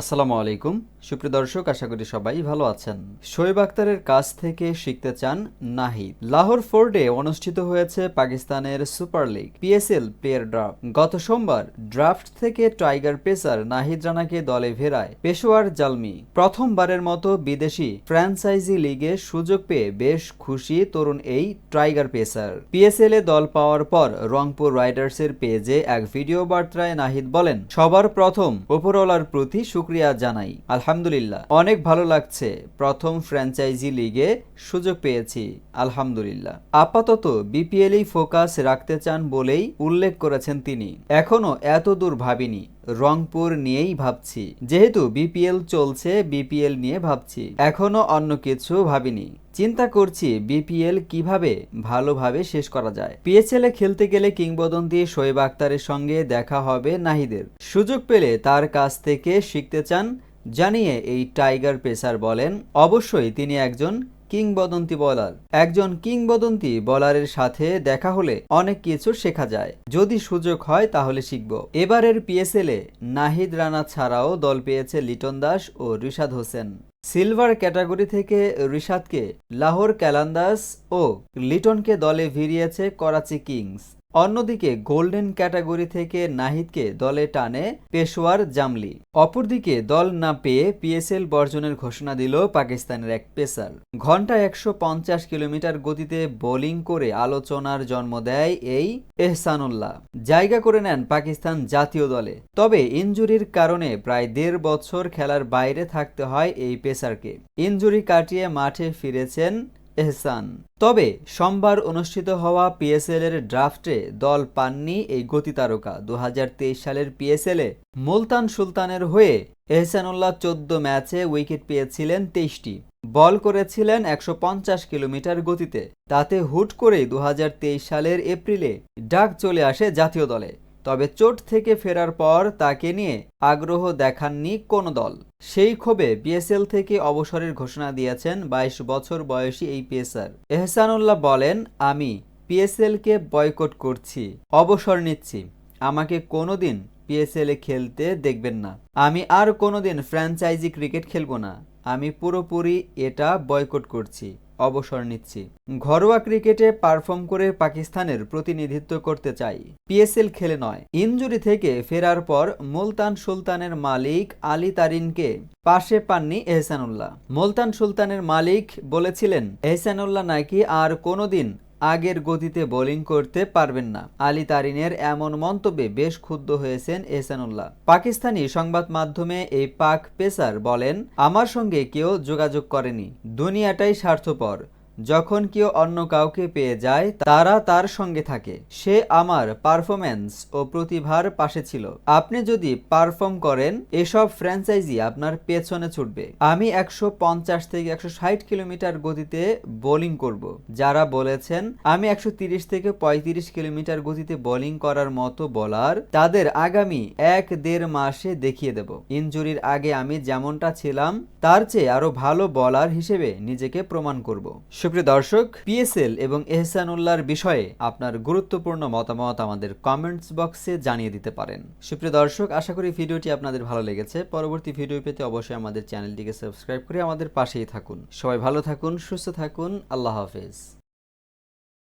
আসসালামু আলাইকুম। সুপ্রিয় দর্শক, আশা করি সবাই ভালো আছেন। শোয়েব আক্তারের কাছ থেকে শিখতে চান নাহিদ। লাহোর ফোর্ডে অনুষ্ঠিত হয়েছে পাকিস্তানের super league, PSL player draft. গত সোমবার ড্রাফট থেকে টাইগার পেসার নাহিদ রানাকে দলে ফেরায় পেশোয়ার জালমি। প্রথমবারের মতো বিদেশি ফ্র্যাঞ্চাইজি লিগে সুযোগ পেয়ে বেশ খুশি তরুণ এই টাইগার পেসার। পিএসএল এ দল পাওয়ার পর রংপুর রাইডার্সের পেজে এক ভিডিও বার্তায় নাহিদ বলেন, সবার প্রথম ওপরওয়ালার প্রতি শুক্রিয়া জানাই। আলহামদুলিল্লাহ। অনেক ভালো লাগছে। প্রথম ফ্র্যাঞ্চাইজি লিগে সুযোগ পেয়েছি। আলহামদুলিল্লাহ। আপাতত বিপিএলই ফোকাস রাখতে চান বলেই উল্লেখ করেছেন তিনি। এখনও এত দূর ভাবিনি। রংপুর নিয়েই ভাবছি। যেহেতু বিপিএল চলছে, বিপিএল নিয়ে ভাবছি। এখনও অন্য কিছু ভাবিনি। চিন্তা করছি বিপিএল কীভাবে ভালোভাবে শেষ করা যায়। পিএসএল খেলতে গেলে কিংবদন্তি শোয়েব আক্তারের সঙ্গে দেখা হবে নাহিদের। সুযোগ পেলে তার কাছ থেকে শিখতে চান। জানিয়ে এই টাইগার পেসার বলেন, অবশ্যই তিনি একজন কিংবদন্তি বলার। একজন কিংবদন্তি বলারের সাথে দেখা হলে অনেক কিছু শেখা যায়। যদি সুযোগ হয় তাহলে শিখব। এবারের পিএসএলে নাহিদ রানা ছাড়াও দল পেয়েছে লিটন দাস ও রিশাদ হোসেন। সিলভার ক্যাটাগরি থেকে রিশাদকে লাহোর ক্যালান্দাস ও লিটনকে দলে ভিড়িয়েছে করাচি কিংস। অন্যদিকে গোল্ডেন ক্যাটাগরি থেকে নাহিদকে দলে টানে পেশোয়ার জামলি। অপরদিকে দল না পেয়ে পিএসএল বর্জনের ঘোষণা দিল পাকিস্তানের এক পেসার। ঘন্টায় একশো পঞ্চাশ কিলোমিটার গতিতে বোলিং করে আলোচনার জন্ম দেয় এই এহসানুল্লাহ। জায়গা করে নেন পাকিস্তান জাতীয় দলে। তবে ইনজুরির কারণে প্রায় দেড় বছর খেলার বাইরে থাকতে হয় এই পেসারকে। ইনজুরি কাটিয়ে মাঠে ফিরেছেন এহসান। তবে, সোমবার অনুষ্ঠিত হওয়া পিএসএল এর ড্রাফটে দল পাননি এই গতি তারকা দুহাজার তেইশ সালের পিএসএল এ মুলতান সুলতানের হয়ে এহসানুল্লাহ চোদ্দ ম্যাচে উইকেট পেয়েছিলেন তেইশটি। বল করেছিলেন একশো পঞ্চাশ কিলোমিটার গতিতে। তাতে হুট দুহাজার তেইশ সালের এপ্রিলে ডাক চলে আসে জাতীয় দলে। তবে চোট থেকে ফেরার পর তাকে নিয়ে আগ্রহ দেখাননি কোনো দল। সেই ক্ষোভে বিএসএল থেকে অবসরের ঘোষণা দিয়েছেন বাইশ বছর বয়সী এই পেসার। এহসানুল্লাহ বলেন, আমি পিএসএলকে বয়কট করছি, অবসর নিচ্ছি। আমাকে কোনোদিন পিএসএল এ খেলতে দেখবেন না। আমি আর কোনোদিন ফ্র্যাঞ্চাইজি ক্রিকেট খেলব না। আমি পুরোপুরি এটা বয়কট করছি। অবসর নিচ্ছি। ঘরোয়া ক্রিকেটে পারফর্ম করে পাকিস্তানের প্রতিনিধিত্ব করতে চাই। পিএসএল খেলে নয়। ইঞ্জুরি থেকে ফেরার পর মুলতান সুলতানের মালিক আলী তারিনকে পাশে পাননি এহসানুল্লাহ। মুলতান সুলতানের মালিক বলেছিলেন, এহসানুল্লাহ নাকি আর কোনোদিন আগের গতিতে বোলিং করতে পারবেন না। আলী তারিনের এমন মন্তব্যে বেশ ক্ষুব্ধ হয়েছেন এহসানুল্লাহ। পাকিস্তানি সংবাদ মাধ্যমে এই পাক পেসার বলেন, আমার সঙ্গে কেউ যোগাযোগ করেনি। দুনিয়াটাই স্বার্থপর। যখন কেউ অন্য কাউকে পেয়ে যায়, তারা তার সঙ্গে থাকে। সে আমার পারফরম্যান্স ও প্রতিভার পাশে ছিল। আপনি যদি পারফর্ম করেন, এসব ফ্র্যাঞ্চাইজি আপনার পেছনে ছুটবে। আমি একশো পঞ্চাশ থেকে একশো ষাট কিলোমিটার গতিতে বোলিং করব। যারা বলেছেন, আমি একশো তিরিশ থেকে পঁয়ত্রিশ কিলোমিটার গতিতে বোলিং করার মতো বলার, তাদের আগামী এক দেড় মাসে দেখিয়ে দেব। ইনজুরির আগে আমি যেমনটা ছিলাম, তার চেয়ে আরও ভালো বলার হিসেবে নিজেকে প্রমাণ করব। সুপ্রিয় দর্শক পিএসএল এবং এহসানুল্লাহর বিষয়ে আপনার গুরুত্বপূর্ণ মতামত আমাদের কমেন্টস বক্সে জানিয়ে দিতে পারেন। সুপ্রিয় দর্শক, আশা করি ভিডিওটি আপনাদের ভালো লেগেছে। পরবর্তী ভিডিও পেতে অবশ্যই আমাদের চ্যানেলটিকে সাবস্ক্রাইব করে আমাদের পাশেই থাকুন। সবাই ভালো থাকুন, সুস্থ থাকুন। আল্লাহ হাফেজ।